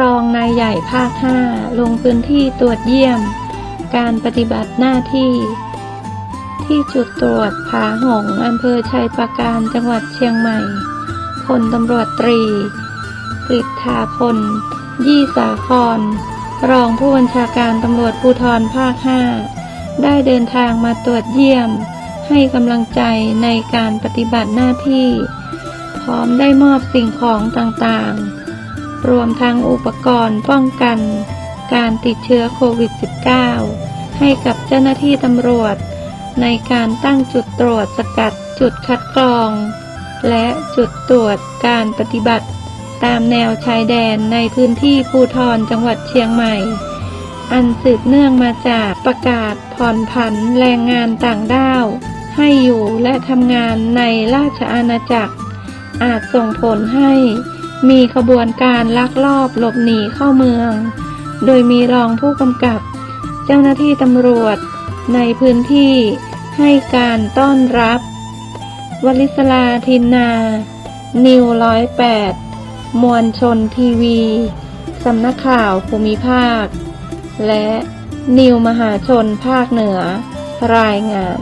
รองนายใหญ่ภาค 5 ลงพื้นที่ตรวจเยี่ยม การปฏิบัติหน้าที่ ที่จุดตรวจผาหงอำเภอชัยปราการจังหวัดเชียงใหม่พลตำรวจตรีกฤษฐาพล ยี่สาคร รองผู้บัญชาการตำรวจภูธรภาค 5 ได้เดินทางมาตรวจเยี่ยม ให้กำลังใจในการปฏิบัติหน้าที่ พร้อมได้มอบสิ่งของต่างๆ รวมทั้งอุปกรณ์ป้องกัน การติดเชื้อโควิด -19 ให้กับเจ้าหน้าที่ตำรวจ ในการตั้งจุดตรวจสกัดจุดคัดกรอง และจุดตรวจการปฏิบัติ ตามแนวชายแดนในพื้นที่ภูทรจังหวัดเชียงใหม่ อันสืบเนื่องมาจากประกาศผ่อนผันแรงงานต่างด้าว ให้อยู่และทำงานในราชอาณาจักร อาจส่งผลให้ มีขบวนการลักลอบหลบหนีเข้าเมือง โดยมีรองผู้กำกับ เจ้าหน้าที่ตำรวจในพื้นที่ให้การต้อนรับ วลิศลาทินนา นิวร้อยแปดมวลชนทีวี สำนักข่าวภูมิภาค และนิวมหาชนภาคเหนือ รายงาน